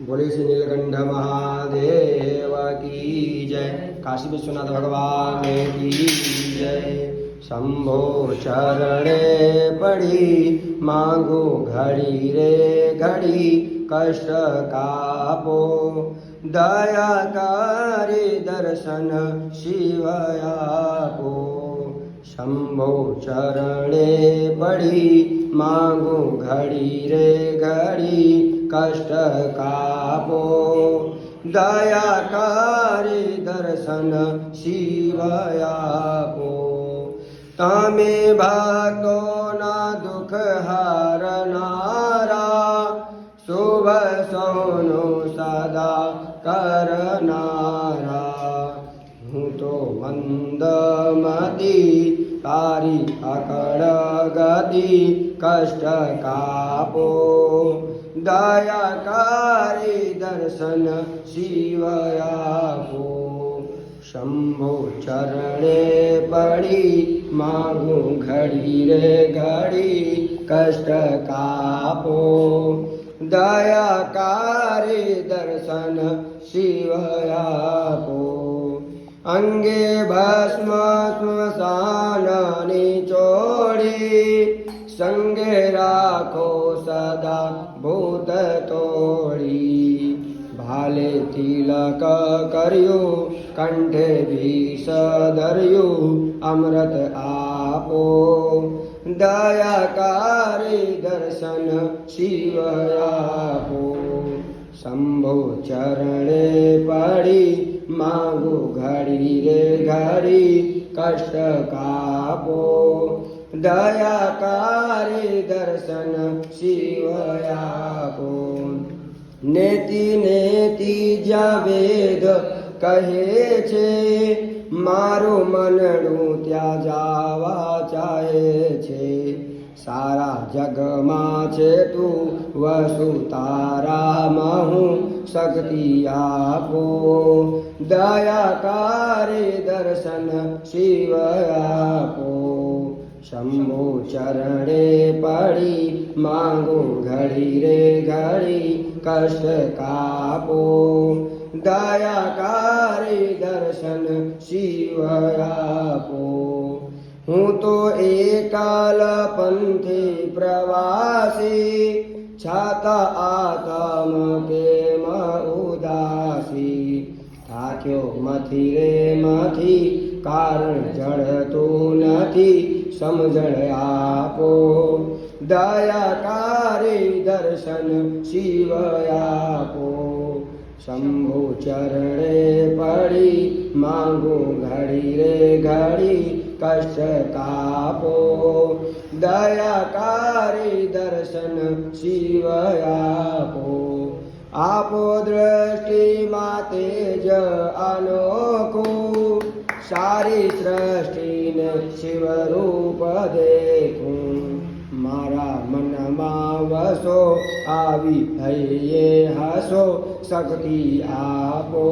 બોલે શ્રી નીલકંઠ મહાદેવ કી જય કાશી વિશ્વનાથ ભગવાન કી જય શંભો ચરણે પડી માંગુ ઘડી રે ઘડી કષ્ટ કાપો દયા કરી દર્શન શિવયાપો શંભો ચરણે પડી માંગુ ઘડી રે ઘડી કષ્ટ કાપો દયા કરી દર્શન શિવ આપો તમે ભક્તોના દુઃખ હારનારા શુભ સોનું સદા કરનારા હું તો મંદમતી તારી અકળ ગતિ કષ્ટ કાપો દયા કરી દર્શન શિવ આપો શંભો ચરણે પડી, માગું ઘડી રે ઘડી, કષ્ટ કાપો. દયા કરી દર્શન શિવ આપો અંગે ભસ્મ સ્મશાનની ચોડી સંગે રાખો સદા ભૂત તોડી. ભાલે તિલક કર્યું, કંઠે ભીષ ધર્યું, અમૃત આપો. દયાકારી દર્શન શિવ આપો. શંભો ચરણે પડી, માગો ઘડી રે ઘડી, કષ્ટ કાપો. દયાકારી દર્શન શિવ આપો નેતિ નેતિ જ્યાં વેદ કહે છે, મારું મનડું ત્યાં જાવા ચાહે છે. સારા જગમાં છે તું, વસુ તારામાં હું શક્તિ આપો. દયાકારી દર્શન શિવ આપો શંભુ ચરણે પડી, માંગુ ઘડી રે ઘડી, કષ્ટ કાપો. દયાકારી દર્શન શિવ આપો. હું તો એકાલ પંથે પ્રવાસી, છાતા આતમ કેમ ઉદાસી. થાક્યો મથી રે મથી, કારણ જડતું નથી. સમજણ આપો. દયાકારી દર્શન શિવ આપો. શંભુ ચરણે પડી, માંગુ ઘડી રે ઘડી, કષ્ટ કાપો. દયાકારી દર્શન શિવ આપો. આપો દ્રષ્ટિ તેજ અનોખું. સારી સૃષ્ટિને શિવરૂપ દેખું મારા મનમાં વસો આવી હૈયે હસો, શક્તિ આપો.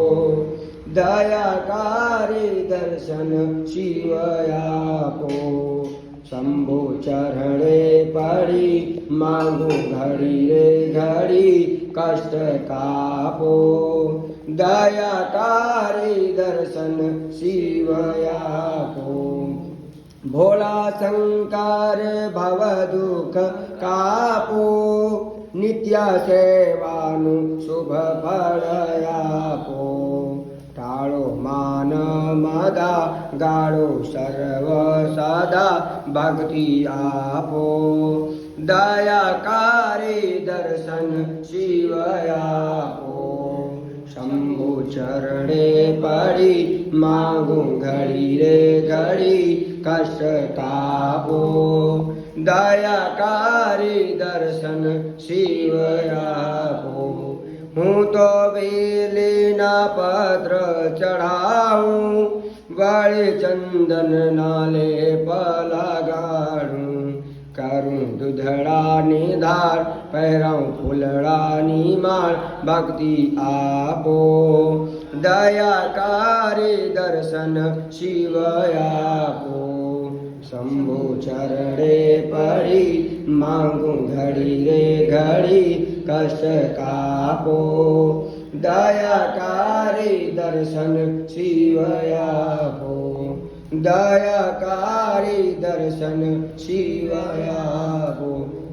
દયાકારી દર્શન શિવ આપો. શંભુ ચરણે પડી, માંગુ ઘડી રે ઘડી, કષ્ટ કાપો. દયાકારી દર્શન શિવ આપો ભોળા શંકર ભવ દુઃખ કાપો નિત્ય સેવાનું શુભ ફળ આપો ટાળો માન મદા ગાળો સર્વ સદા ભક્તિ આપો દયાકારી દર્શન શિવ આપો શંભુ ચરણે પડી, માગું ઘડી રે ઘડી કષ્ટ કાપો દયાકારી દર્શન શિવ આપો હું તો વેલીના પત્ર ચઢાવું, વળી ચંદન નાલે પલગાડું. લગાડું કરું દૂધડાની ધાર, પહેરાઉં ફૂલડાની માળ, ભક્તિ આપો. દયાકારી દર્શન શિવ આપો. શંભુ ચરણે પડી, માંગું ઘડી રે ઘડી, કષ્ટ કાપો. દયાકારી દર્શન શિવ આપો. દયાકારી દર્શન શિવાયા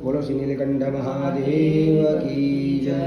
બોલો શ્રી નીલકંઠ મહાદેવ કી જય